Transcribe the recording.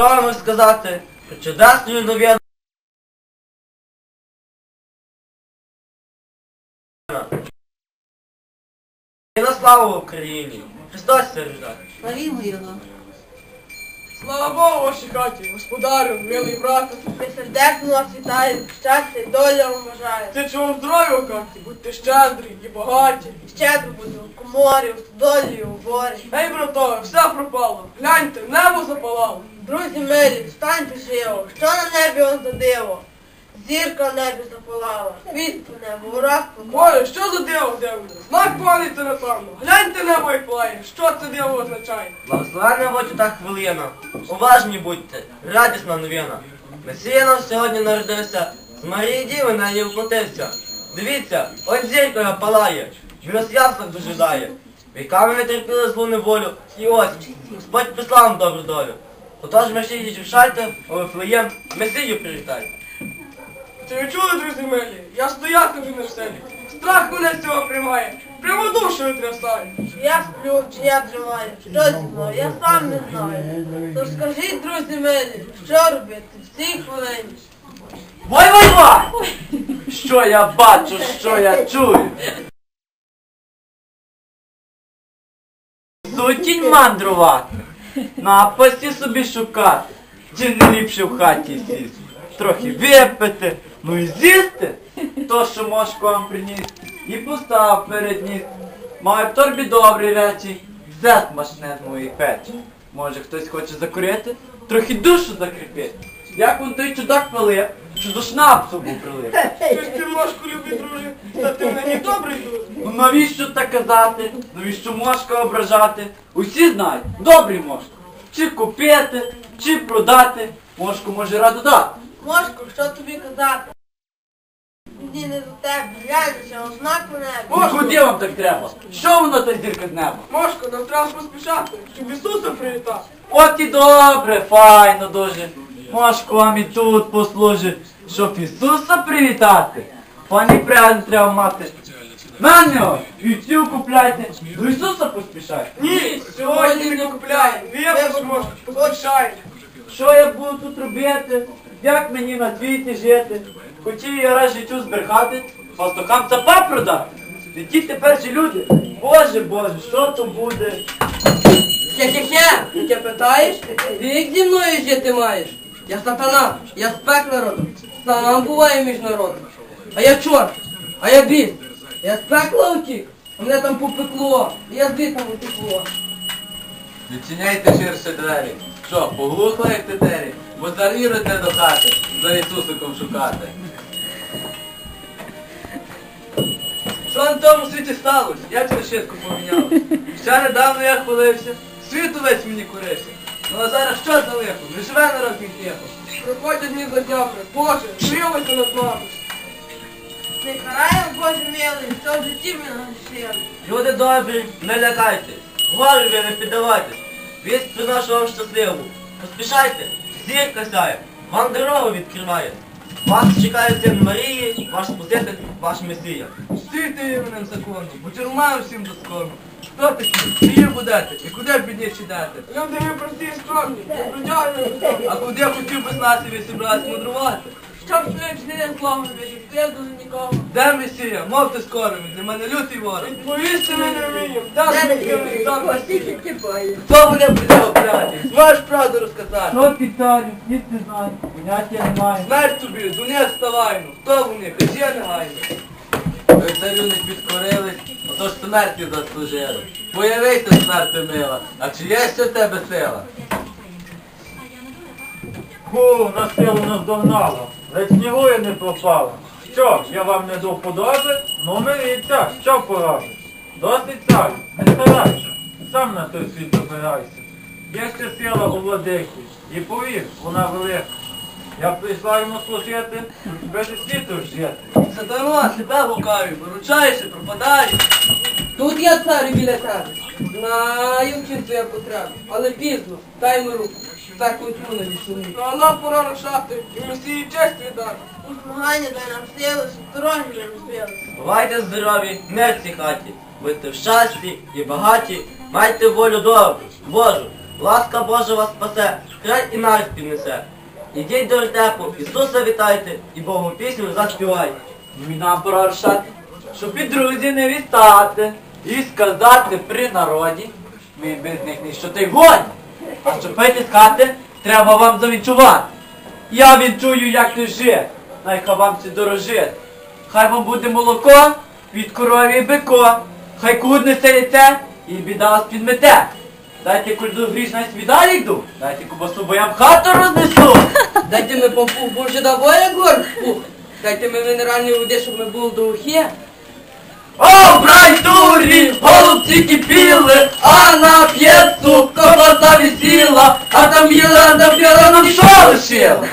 Що вам сказати про чудесну новину? І на славу Україні! Христос сережа! Славімо його. Слава Богу, вашій хаті, господарю, милий брате. Сердечно вас вітаю, щастя і доля вам бажаю. Ти чого здоров'я в хаті, будьте щедрі і багаті. Щедро буду в коморі, в стодолі, у борі. Ей, братове, все пропало. Гляньте, небо запалало. Друзі милі, встаньте живо, що на небі он диво? Зірка в небі запалала, світ по небу, ураз покола. Боже, що за диво дивно? Знак палиться напевно. Гляньте небо як плає. Що це диво означає? Благословенна будьте та хвилина. Уважні будьте, радісна новина. Месія нам сьогодні народився, з Марії Діви на неї вплотився. Дивіться, ось зірка його палає, він ось дожидає. Віками ми терпіли злу неволю, і ось, Господь прислав нам добру долю. Отож ми всі дівчайте, у Вифлеєм, Месію привітайте. Чи ви чули, друзі милі? Я стояти вже не в селі. Страх мене з цього приймає. Прямо душу витрясає. Чи я сплю, чи я тримаю, що зі мною, я сам не знаю. Тож скажіть, друзі милі, що робити в цій хвилині? Вой, вой, вой! Що я бачу, що я чую? Сутінь мандрувати, напасті собі шукати, чи не ліпше в хаті сісти, трохи випити, ну і з'їсти, то, що мошко вам приніс, і постав перед ніс. Маю в торбі добрі речі, все смачне з моєї печі. Може хтось хоче закурити, трохи душу закріпити. Як он той чудак пилив, що до шнапсу був прилив. Щось ти мошку любить, друже. Та ти мені добрий друже. Ну навіщо так казати? Навіщо мошка ображати? Усі знають, добрий мошко. Чи купити, чи продати, мошку може раду дати. Мошко, що тобі казати? Мені не до тебе, глянься, он знак у небі. Куди вам так треба? Що воно та зірка з неба? Мошко, нам треба поспішати, щоб Ісуса привітати. От і добре, файно дуже. Мошко вам і тут послужить, щоб Ісуса привітати. Пані презент треба мати. На нього, вівцю купляйте, до Ісуса поспішайте. Ні, сьогодні не купляємо. Вірш, Мошко, поспішаємо. Що я буду тут робити? Як мені на світі жити? Хотів я раз життю зберхати, пастухам цапа продати. І ті теперші люди, Боже, Боже, що то буде? Хе-хе-хе, яке питаєш? Вік зі мною жити маєш. Я сатана, я з пекла родом, сам буваю між народом. А я чорт, а я біс, я з пекла утік, а мене там попекло, я з бісом утекло. Відчиняйте ширше двері. Що, поглухли як тетері? Бо зарірите до хати, за Ісусиком шукати. Що на тому світі сталося? Як це швидко помінялося? Ще недавно я хвалився, світ увесь мені корився. Ну а зараз що за лихо? Не живе народ мій тихо. Приходять дні за днями. Боже, смілися над нами. Не караємо, Боже милий, що в житті ми нагрішили. Люди добрі, не лякайтесь, горі ви не піддавайтесь. Вість приношу вам щасливу. Поспішайте, зірка сяє, вам дорогу відкриває. Вас чекає син Марії, ваш спаситель, ваш Месія. Стійте іменем закону, бо тюрма всім доскону. Хто такі? Чиї будете? І куди бідніше йдете? Люди ми прості і скромні, не бродяги А куди я хотів би знати, ви зібрались мудрувати? Щоб швидше не відкрив до нікого. Де Месія? Мовте скоро, він для мене лютий ворог. Відповісти ми не вміємо. Де ми вміємо зараз? Хто буде придавати? Зможеш правду розказати? Що ти царю, ніц не знаю, поняття немає. Смерть тобі, дуня вставайну. Хто вони? Кажи негайно. Ви царю не підкорились, отож смерті заслужили. Появися, смерти мила, а чи є ще в тебе сила? Фу, на силу наздогнала, ледь снігою не пропало. Що, я вам не до вподоби? Ну миріться, що поробиш? Досить царю, не старайся, сам на той світ добирайся. Є ще сила у владики, і повір, вона велика. Я прийшла йому служити, без світу жити. Сатана, тебе лукаві, виручаєш і пропадаєш. Тут я царю біля тебе. Знаю, чим твоя потреба, але пізно, дай ми руку. Так контру не відсуни. Ну, а нам пора рушати, і Месії честь віддати. У змагання дай нам сили, щоб дороги не розбили. Бувайте здорові, не в цій хаті, будьте в щасті і багаті, майте волю добру, Божу, Ласка Божа вас спасе, край і навіть піднесе. Ідіть до вертепу, Ісуса вітайте і Богу пісню заспівайте. Ну нам пора щоб і друзі не вітати і сказати при народі, ми без них ніщо й годі. А щоб вийти з хати, треба вам завінчувати. Я відчую, як ти жити, найхай вам це дорожити. Хай вам буде молоко від корові і бико, хай кудне яйце і біда вас підмете. Дайте кульду гріш на свідалі йду, дайте кубасу, бо я в хату рознесу. Дайте ми помпу, боже давай горку. Дайте ми мінеральної води, щоб ми були до ухи. О, брайтурі, голубці кипіли, а на п'єцу ковбаса висіла, а там їла допіла нам що лишила.